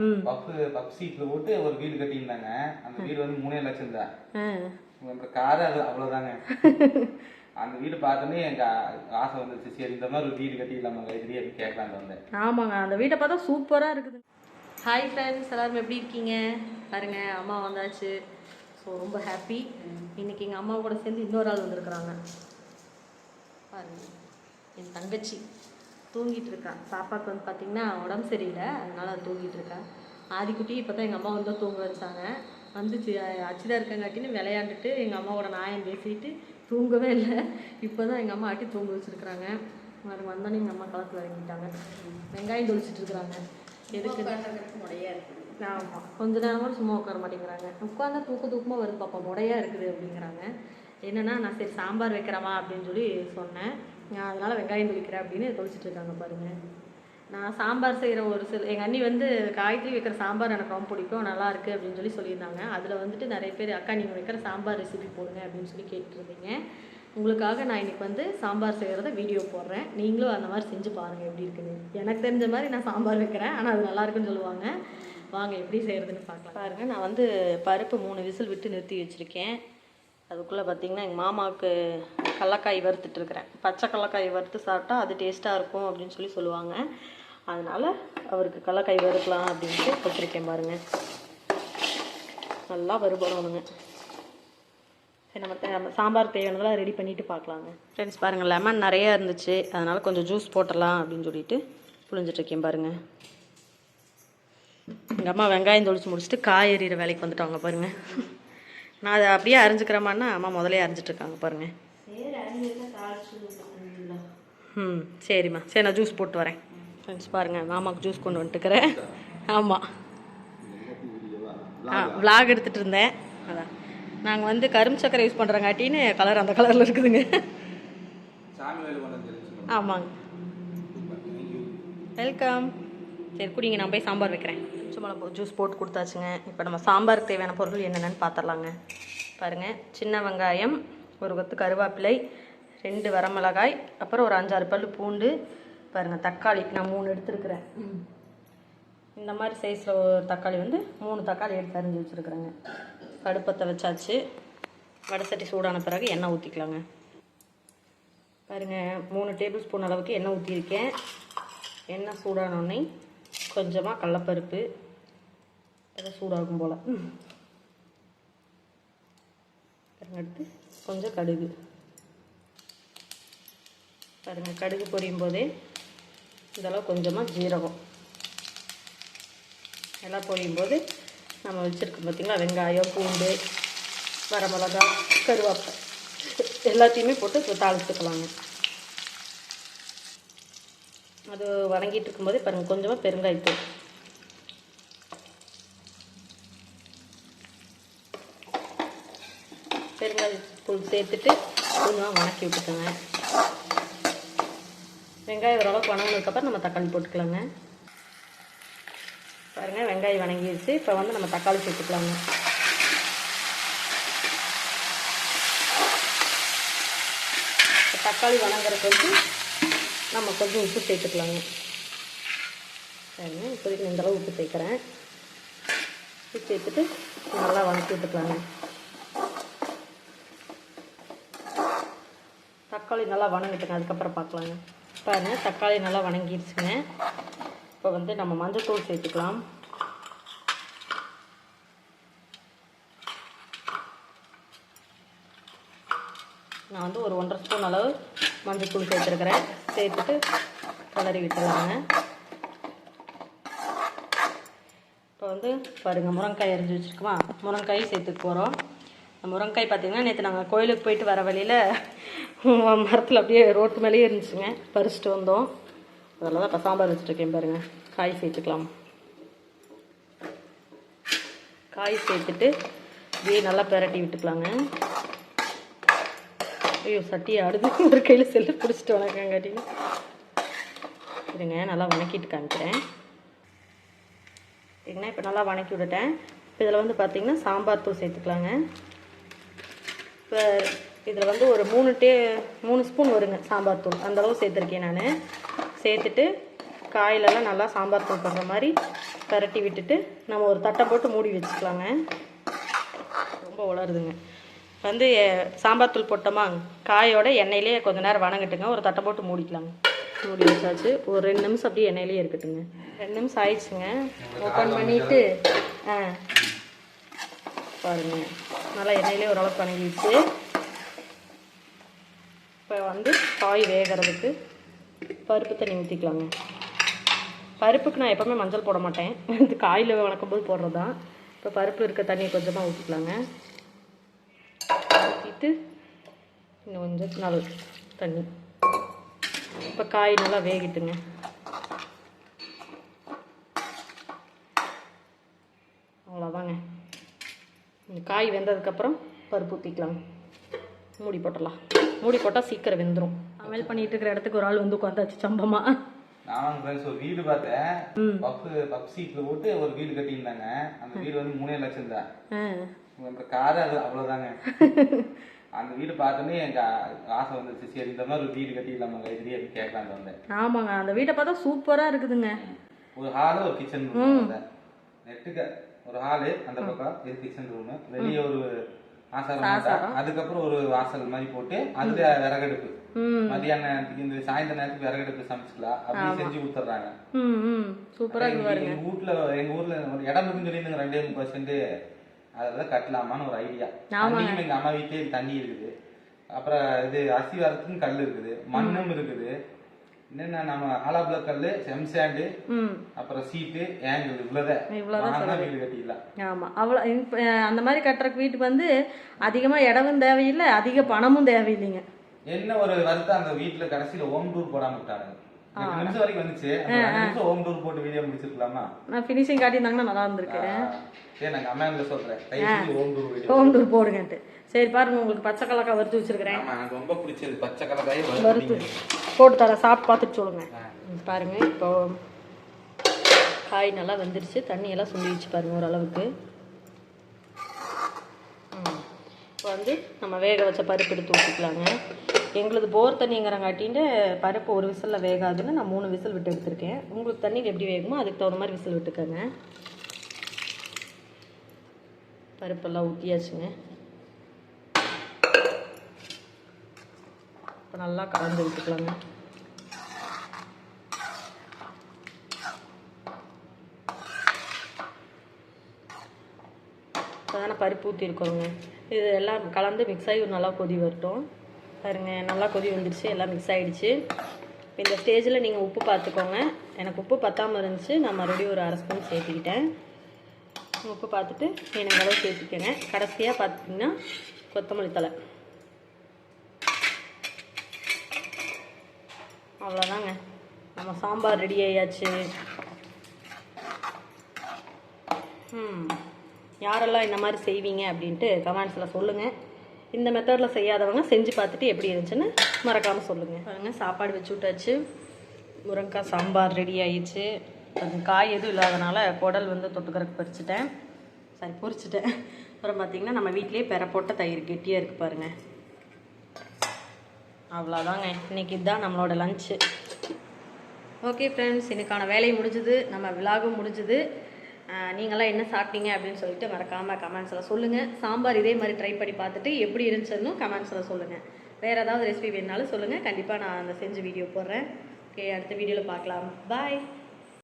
ம். Puff puff சீட்ல போட்டு ஒரு வீடு கட்டியிருந்தாங்க. அந்த வீடு வந்து மூணே லட்சம் தான் அந்த காரு அது அவ்வளவுதாங்க அந்த வீடு பார்த்தோன்னே எனக்கு ஆசை வந்துச்சு சரி இந்த மாதிரி ஒரு வீடு கட்டிடலாமா கைத்தறி அப்படின்னு கேட்கலான்னு வந்தேன். ஆமாங்க அந்த வீட்டை பார்த்தா சூப்பராக இருக்குது. ஹாய் ஃப்ரெண்ட்ஸ் எல்லாரும் எப்படி இருக்கீங்க? பாருங்க அம்மா வந்தாச்சு. ஸோ ரொம்ப ஹாப்பி இன்னைக்கு எங்கள் அம்மா கூட சேர்ந்து இன்னொரு ஆள் வந்திருக்கிறாங்க. பாருங்க என் தங்கச்சி. தூங்கிட்டு இருக்கான் பாப்பாவுக்கு வந்து பார்த்தீங்கன்னா உடம்பு சரியில்லை. அதனால அது தூங்கிட்டு இருக்கான் ஆதிக்குட்டி இப்போ தான் எங்கள் அம்மா வந்து தூங்க வச்சாங்க. வந்துச்சு. அச்சுதான் இருக்கங்காட்டின்னு விளையாண்டுட்டு எங்கள் அம்மாவோட நாயம் பேசிட்டு தூங்கவே இல்லை. இப்போ தான் எங்கள் அம்மா ஆட்டி தூங்க வச்சுருக்குறாங்க. பாருங்க வந்தோடனே எங்கள் அம்மா களத்தில் இறங்கிட்டாங்க. வெங்காயம் தொளிச்சிட்டு இருக்கிறாங்க எதுக்கு? ஆமாம் கொஞ்ச நேரம் கூட சும்மா உட்கார மாட்டேங்கிறாங்க. உட்காந்தா தூக்க தூக்கமாக வருது பாப்பா. முடையாக இருக்குது அப்படிங்கிறாங்க. என்னென்னா நான் சரி சாம்பார் வைக்கிறவா அப்படின்னு சொல்லி சொன்னேன். அதனால் வெங்காயம் தொளிக்கிறேன் அப்படின்னு தொளிச்சிட்டு இருக்காங்க பாருங்கள் நான் சாம்பார் செய்கிற ஒரு சில எங்கள் அண்ணி வந்து காய்கறி வைக்கிற சாம்பார் எனக்கு ரொம்ப பிடிக்கும் நல்லாயிருக்கு அப்படின்னு சொல்லி சொல்லியிருந்தாங்க. அதில் வந்துட்டு நிறைய பேர் அக்கா நீங்கள் வைக்கிற சாம்பார் ரெசிபி போடுங்க அப்படின்னு சொல்லி கேட்டுருந்தீங்க. உங்களுக்காக நான் இன்றைக்கி வந்து சாம்பார் செய்கிறத வீடியோ போடுறேன். நீங்களும் அந்த மாதிரி செஞ்சு பாருங்கள் எப்படி இருக்குன்னு. எனக்கு தெரிஞ்ச மாதிரி நான் சாம்பார் வைக்கிறேன் ஆனால் அது நல்லாயிருக்குன்னு சொல்லுவாங்க. வாங்க எப்படி செய்கிறதுன்னு பார்க்கலாம். பாருங்கள் நான் வந்து பருப்பு மூணு விசில் விட்டு நிறுத்தி வச்சுருக்கேன். அதுக்குள்ளே பார்த்தீங்கன்னா எங்கள் மாமாவுக்கு கடலக்காய் வறுத்துட்டு இருக்கிறேன் பச்சை கடலக்காய் வறுத்து சாப்பிட்டா அது டேஸ்ட்டாக இருக்கும் அப்படின்னு சொல்லி சொல்லுவாங்க. அதனால் அவருக்கு கடலக்காய் வறுக்கலாம் அப்படின்ட்டு போட்டிருக்கேன் பாருங்கள் நல்லா வறுபடணுங்க. சரி நம்ம நம்ம சாம்பார் தேவையானதெல்லாம் ரெடி பண்ணிவிட்டு பார்க்கலாங்க ஃப்ரெண்ட்ஸ் பாருங்கள் லெமன் நிறையா இருந்துச்சு. அதனால் கொஞ்சம் ஜூஸ் போட்டலாம் அப்படின்னு சொல்லிட்டு புழிஞ்சிட்ருக்கேன் பாருங்கள் எங்கள் அம்மா வெங்காயம் தொளிச்சு முடிச்சுட்டு காய் எறிகிற வேலைக்கு வந்துட்டாங்க பாருங்கள் நான் அதை அப்படியே அரிஞ்சுக்கிறேமான்னா அம்மா முதலே அரிஞ்சிட்டு இருக்காங்க பாருங்கள் ம் சரிம்மா. சரி நான் ஜூஸ் போட்டு வரேன். ஃப்ரெண்ட்ஸ் பாருங்கள் மாமாவுக்கு ஜூஸ் கொண்டு வந்துட்டுக்கிறேன். ஆமாம் ஆ விலாக் எடுத்துகிட்டு இருந்தேன். அதான். நாங்கள் வந்து கரும்பு சக்கரை யூஸ் பண்ணுறங்காட்டின்னு கலர் அந்த கலரில் இருக்குதுங்க. ஆமாங்க. வெல்கம் சரி குடிங்க நான் போய் சாம்பார் வைக்கிறேன். சும்மா ஜூஸ் போட்டு கொடுத்தாச்சுங்க. இப்போ நம்ம சாம்பாருக்கு தேவையான பொருள் என்னென்னு பார்த்துடலாங்க. பாருங்கள் சின்ன வெங்காயம் ஒரு கொத்து கருவேப்பிலை ரெண்டு வரமிளகாய் அப்புறம் ஒரு அஞ்சாறு பல் பூண்டு. பாருங்கள் தக்காளி நான் மூணு எடுத்துருக்குறேன். இந்த மாதிரி சைஸில் ஒரு தக்காளி வந்து மூணு தக்காளி எடுத்து அரிஞ்சு வச்சுருக்குறேங்க. கடுப்பத்தை வச்சாச்சு. வடை சட்டி சூடான பிறகு எண்ணெய் ஊற்றிக்கலாங்க பாருங்க மூணு டேபிள் ஸ்பூன் அளவுக்கு எண்ணெய் ஊற்றிருக்கேன் எண்ணெய் சூடானோடனே கொஞ்சமாக கடலப்பருப்பு. அதை சூடாகும் போல். அடுத்து கொஞ்சம் கடுகு. பாருங்கள் கடுகு பொரியும் போதே இதெல்லாம் கொஞ்சமாக ஜீரகம். எல்லாம் பொரியும் போது நம்ம வச்சுருக்கோம் பார்த்திங்களா வெங்காயம் பூண்டு வரமிளகா கருவேப்பை எல்லாத்தையுமே போட்டு இப்போ தாளிச்சுக்கலாங்க. அது வணங்கிட்டு இருக்கும்போதே பாருங்கள் கொஞ்சமாக பெருங்காயத்தூள். பெருங்காயத்தூள் சேர்த்துட்டு கொஞ்சமாக வணக்கி விட்டுக்கோங்க. வெங்காயம் ஓரளவுக்கு வணங்கினதுக்கப்புறம் நம்ம தக்காளி போட்டுக்கலாங்க. பாருங்கள் வெங்காயம் வணங்கிடுச்சு இப்போ வந்து நம்ம தக்காளி சேர்த்துக்கலாங்க. இப்போ தக்காளி வணங்குறதுக்கு வந்து நம்ம கொஞ்சம் உப்பு சேர்த்துக்கலாங்க. சரிங்க இப்போதைக்கு நான் இந்த அளவு உப்பு சேர்க்குறேன். உப்பு சேர்த்துட்டு நல்லா வதக்கி விட்டுக்கலாங்க. தக்காளி நல்லா வணங்கிட்டுங்க அதுக்கப்புறம் பார்க்கலாங்க. பாருங்க தக்காளி நல்லா வணங்கிடுச்சுங்க. இப்போ வந்து நம்ம மஞ்சள்தூள் சேர்த்துக்கலாம். நான் வந்து ஒரு ஒன்றரை ஸ்பூன் அளவு மஞ்சள்தூள் சேர்த்துருக்குறேன். சேர்த்துட்டு கிளறி விட்டுலாங்க இப்போ வந்து பாருங்கள் முருங்காய் அரிஞ்சு வச்சுருக்கோமா? முருங்காய் சேர்த்துக்க போகிறோம் முருங்காய் பார்த்தீங்கன்னா நேற்று நாங்கள் கோயிலுக்கு போயிட்டு வர வழியில் மரத்தில் அப்படியே ரோட்டு மேலேயே இருந்துச்சுங்க. பறிச்சுட்டு வந்தோம். அதில் தான் இப்போ சாம்பார் வச்சுருக்கேன் பாருங்கள் காய் சேர்த்துக்கலாம். காய் சேர்த்துட்டு அப்படியே நல்லா பிரட்டி விட்டுக்கலாங்க. ஐயோ சட்டி ஆடுது ஒரு கையில் செல்லு பிடிச்சிட்டு வணக்கங்காட்டிங்க இருங்க நல்லா வணக்கிட்டு காமிக்கிறேன். சரிங்கண்ணா இப்போ நல்லா வணக்கி விட்டுட்டேன். இப்போ இதில் வந்து பார்த்தீங்கன்னா சாம்பார் தூள் சேர்த்துக்கலாங்க. இப்போ இதில் வந்து ஒரு மூணு டே மூணு ஸ்பூன் வருங்க சாம்பார் தூள். அந்தளவு சேர்த்துருக்கேன் நான். சேர்த்துட்டு காயிலெல்லாம் நல்லா சாம்பார் தூள் பண்ணுற மாதிரி பரட்டி விட்டுட்டு நம்ம ஒரு தட்டை போட்டு மூடி வச்சுக்கலாங்க. ரொம்ப உலருதுங்க வந்து சாம்பார் தூள் போட்டோமா? காயோட எண்ணெயிலே கொஞ்ச நேரம் வணங்கட்டுங்க. ஒரு தட்டை போட்டு மூடிக்கலாங்க மூடி வச்சாச்சு ஒரு ரெண்டு நிமிஷம் அப்படியே எண்ணெயிலே இருக்கட்டுங்க. ரெண்டு நிமிஷம் ஆயிடுச்சுங்க. ஓப்பன் பண்ணிவிட்டு ஆ. பாருங்க. நல்லா எண்ணெயிலே ஓரளவுக்கு வணங்கிடுச்சு. இப்போ வந்து காய் வேகிறதுக்கு பருப்பு தண்ணி ஊற்றிக்கலாங்க பருப்புக்கு நான் எப்போவுமே மஞ்சள் போட மாட்டேன். இது காயில் வணக்கும் போது போடுறது தான் இப்போ பருப்பு இருக்க தண்ணியை கொஞ்சமாக ஊற்றிக்கலாங்க ஊற்றிட்டு இன்னும் கொஞ்சம் நாள் தண்ணி. இப்போ காய் நல்லா வேகிட்டுங்க. அவ்வளோதாங்க இந்த காய் வெந்ததுக்கப்புறம் பருப்பு ஊற்றிக்கலாம் மூடி போட்டுடலாம். மூடி போட்டால் சீக்கிரம் வெந்துடும் சமையல் பண்ணிட்டு இருக்கிற இடத்துக்கு ஒரு ஆள் வந்து உட்காந்தாச்சு சம்பமா. நானும் வீடு பார்த்தேன். பப்பு பப் சீட்ல போட்டு ஒரு வீடு கட்டியிருந்தாங்க. அந்த வீடு வந்து மூணே லட்சம் தான். அந்த காரு அது அவ்வளவுதாங்க. அந்த வீடு பார்த்தோன்னே எனக்கு ஆசை வந்துருச்சு. சரி இந்த மாதிரி ஒரு வீடு கட்டிடலாமா கைதிரி அப்படி கேட்கலான்னு வந்தேன். ஆமாங்க அந்த வீட்டை பார்த்தா சூப்பராக இருக்குதுங்க. ஒரு ஹாலு ஒரு கிச்சன் ரூம் நெட்டுக்கு ஒரு ஹாலு அந்த பக்கம் இது கிச்சன் ரூம் வெளியே ஒரு ஆசாரம். அதுக்கப்புறம் ஒரு வாசல் மாதிரி போட்டு அதுல விறகடுப்பு. மதியான நேரத்துக்கு இந்த சாயந்தர நேரத்துக்கு விறகடுப்பு சமைச்சுக்கலாம். அப்படி செஞ்சு ம் சூப்பராக எங்க வீட்ல எங்க ஊர்ல இடம் இருக்குன்னு சொல்லியிருந்தாங்க ரெண்டே முப்பது பர்சன்ட் அதில் கட்டலாமான்னு ஒரு ஐடியா தண்ணியும் எங்க அம்மா வீட்லயே தண்ணி இருக்குது. அப்புறம் இது அரிசி வரத்துக்கும் கல் இருக்குது. மண்ணும் இருக்குது. என்னென்ன நம்ம ஆலாபுல கல் செம்சாண்டு அப்புறம் சீட்டு ஏங்கல் இவ்வளவுதான். வாங்கினா வீடு கட்டிடலாம். ஆமாம் அவ்வளோ அந்த மாதிரி கட்டுறக்கு வீட்டுக்கு வந்து அதிகமாக இடமும் தேவையில்லை அதிக பணமும் தேவையில்லைங்க. என்ன ஒரு வருத்தம் அந்த வீட்டுல கடைசியில ஹோம் டூர் போடாம விட்டாங்க நிமிஷம் வரைக்கும் வந்துச்சு. நிமிஷம் ஹோம் டூர் போட்டு வீடியோ முடிச்சிருக்கலாமா? நான் ஃபினிஷிங் காட்டியிருந்தாங்கன்னா நல்லா இருந்திருக்கு. சரி நாங்க அம்மா செஞ்சு home tour video home tour போடுங்கன்ட்டு. சரி பாருங்க உங்களுக்கு பச்சை கலக்கா வறுத்து வச்சிருக்கிறேன். எனக்கு ரொம்ப பிடிச்சது பச்சை கலக்காய் வறுத்து போட்டு தரேன் சாப்பிட்டு பார்த்துட்டு சொல்லுங்க. பாருங்க இப்போ காய் நல்லா வெந்துருச்சு. தண்ணி எல்லாம் சுண்டிடுச்சு பாருங்க ஓரளவுக்கு. இப்போ வந்து நம்ம வேக வச்ச பருப்பு எடுத்து ஊற்றிக்கலாங்க எங்களது போர் தண்ணிங்கிறங்காட்டின்ட்டு பருப்பு ஒரு விசிலில் வேகாதுன்னு நான் மூணு விசில் விட்டு எடுத்திருக்கேன். உங்களுக்கு தண்ணி எப்படி வேகுமோ அதுக்கு தகுந்த மாதிரி விசில் விட்டுக்கோங்க. பருப்பெல்லாம் ஊற்றியாச்சுங்க இப்போ நல்லா கலந்து விட்டுக்கலாங்க. இப்போ பருப்பு ஊற்றிருக்கோங்க இது எல்லாம் கலந்து மிக்ஸ் ஆகி ஒரு நல்லா கொதி வரட்டும். பாருங்கள் நல்லா கொதி வந்துடுச்சு எல்லாம் மிக்ஸ் ஆகிடுச்சு இப்போ இந்த ஸ்டேஜில் நீங்கள் உப்பு பார்த்துக்கோங்க எனக்கு உப்பு பத்தாமல் இருந்துச்சு நான் மறுபடியும் ஒரு அரை ஸ்பூன் சேர்த்துக்கிட்டேன். உப்பு பார்த்துட்டு எனக்கு அளவு சேர்த்துக்கோங்க. கடைசியாக பார்த்துட்டிங்கன்னா கொத்தமல்லி தழை. அவ்வளோதாங்க நம்ம சாம்பார் ரெடி ஆயாச்சு. யாரெல்லாம் இந்த மாதிரி செய்வீங்க அப்படின்ட்டு கமெண்ட்ஸில் சொல்லுங்கள் இந்த மெத்தடில் செய்யாதவங்க செஞ்சு பார்த்துட்டு எப்படி இருந்துச்சுன்னு மறக்காமல் சொல்லுங்கள் பாருங்கள் சாப்பாடு வச்சு விட்டாச்சு. முருங்கைக்காய் சாம்பார் ரெடி ஆயிடுச்சு. கொஞ்சம் காய் எதுவும் இல்லாதனால குடல் வந்து தொட்டுக்கறக்கு பறிச்சிட்டேன். சாரி பொறிச்சிட்டேன். அப்புறம் பார்த்திங்கன்னா நம்ம வீட்டிலேயே பெற போட்ட தயிர் கெட்டியாக இருக்குது பாருங்கள் அவ்வளோதாங்க இன்னைக்கு இதுதான் நம்மளோட லஞ்சு ஓகே ஃப்ரெண்ட்ஸ் இன்றைக்கான வேலை முடிஞ்சுது. நம்ம விலாகும் முடிஞ்சுது. நீங்களாம் என்ன சாப்பிட்டீங்க அப்படின்னு சொல்லிட்டு மறக்காமல் கமெண்ட்ஸில் சொல்லுங்கள் சாம்பார் இதே மாதிரி ட்ரை பண்ணி பார்த்துட்டு எப்படி இருந்துச்சுன்னு கமெண்ட்ஸில் சொல்லுங்கள் வேறு ஏதாவது ரெசிபி வேணுனாலும் சொல்லுங்கள் கண்டிப்பாக நான் அந்த செஞ்சு வீடியோ போடுறேன். ஓகே அடுத்த வீடியோவில் பார்க்கலாம். பாய்